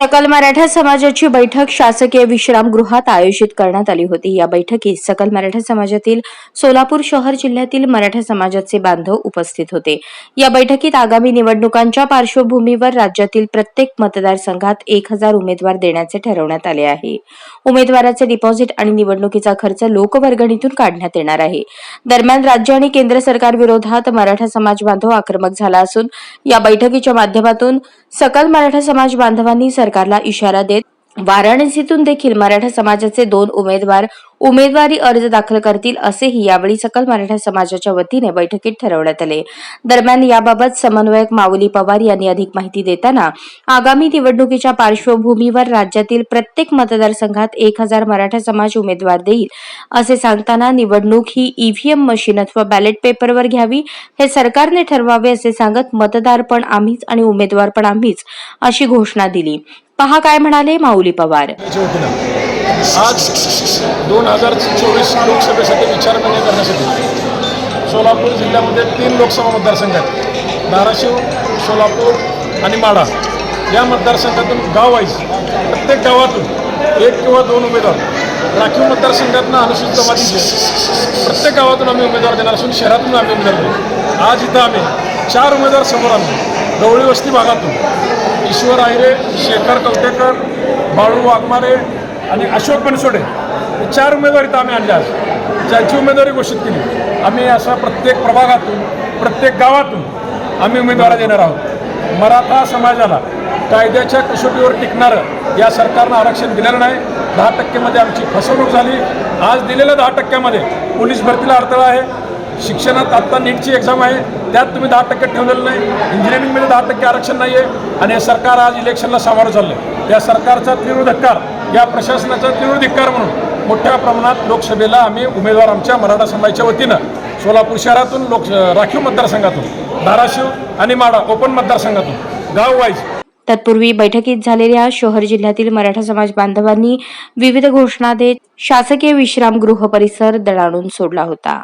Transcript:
सकल मराठा समाजाची बैठक शासकीय विश्रामगृहात आयोजित करण्यात आली होती. या बैठकीत सकल मराठा समाजातील सोलापूर शहर जिल्ह्यातील मराठा समाजाचे बांधव उपस्थित होते. या बैठकीत आगामी निवडणुकांच्या पार्श्वभूमीवर राज्यातील प्रत्येक मतदारसंघात एक हजार उमेदवार देण्याचे ठरवण्यात आले आहे. उमेदवाराचे डिपॉझिट आणि निवडणुकीचा खर्च लोकवर्गणीतून काढण्यात येणार आहे. दरम्यान राज्य आणि केंद्र सरकार विरोधात मराठा समाज बांधव आक्रमक झाला असून या बैठकीच्या माध्यमातून सकल मराठा समाज बांधवांनी सरकारला इशारा देत वाराणसीतून देखील मराठा समाजाचे दोन उमेदवार उमेदवारी अर्ज दाखल करतील असेही यावेळी सकल मराठा समाजाच्या वतीने बैठकीत ठरवण्यात आले. दरम्यान याबाबत समन्वयक माऊली पवार यांनी अधिक माहिती देताना आगामी निवडणुकीच्या पार्श्वभूमीवर राज्यातील प्रत्येक मतदारसंघात एक हजार मराठा समाज उमेदवार देईल असे सांगताना निवडणूक ही ईव्हीएम मशीन अथवा बॅलेट पेपरवर घ्यावी हे सरकारने ठरवावे असे सांगत मतदार पण आम्हीच आणि उमेदवार पण आम्हीच अशी घोषणा दिली. पहा काय म्हणाले माऊली पवार. आज दोन हजार चोवीस लोकसभेसाठी विचारविनिमय करण्यासाठी सोलापूर जिल्ह्यामध्ये तीन लोकसभा मतदारसंघात धाराशिव सोलापूर आणि माढा या मतदारसंघातून गाव वाईज प्रत्येक गावातून एक किंवा दोन उमेदवार राखीव मतदारसंघातनं अनुसूचित जमातीचे प्रत्येक गावातून आम्ही उमेदवार देणार असून शहरातून आम्ही उमेदवार देऊ आज इथं आम्ही चार उमेदवार समोर आणलो गवळी वस्ती भागातून ईश्वर आहिरे शेखर कवटेकर बाळू वाघमारे आणि अशोक बनसोडे हे चार उमेदवार इथं आम्ही आणल्या ज्यांची उमेदवारी घोषित केली. आम्ही असा प्रत्येक प्रभागातून प्रत्येक गावातून आम्ही उमेदवारा देणार आहोत. मराठा समाजाला कायद्याच्या कसोटीवर टिकणारं या सरकारनं आरक्षण दिलेलं नाही. दहा टक्केमध्ये आमची फसवणूक झाली. आज दिलेल्या दहा टक्क्यामध्ये पोलीस भरतीला अडथळा आहे. शिक्षणात आत्ता नीटची एक्झाम आहे. त्यात तुम्ही दहा टक्के ठेवलेलं नाही. इंजिनिअरिंगमध्ये दहा टक्के आरक्षण नाही आहे आणि हे सरकार आज इलेक्शनला सामोरं चाललं आहे त्या सरकारचा तीव्र धिक्कार या प्रशासनाचा तीव्र धिक्कार म्हणून मोठ्या प्रमाणात लोकसभेला आम्ही उमेदवार आमच्या मराठा समाजाच्या वतीनं सोलापूर शहरातून लोक राखीव मतदारसंघातून धाराशिव आणि माडा ओपन मतदारसंघातून गाव वाईज तत्पूर्वी बैठकीत झालेल्या शहर जिल्ह्यातील मराठा समाज बांधवांनी विविध घोषणा देत शासकीय विश्रामगृह परिसर दणाणून सोडला होता.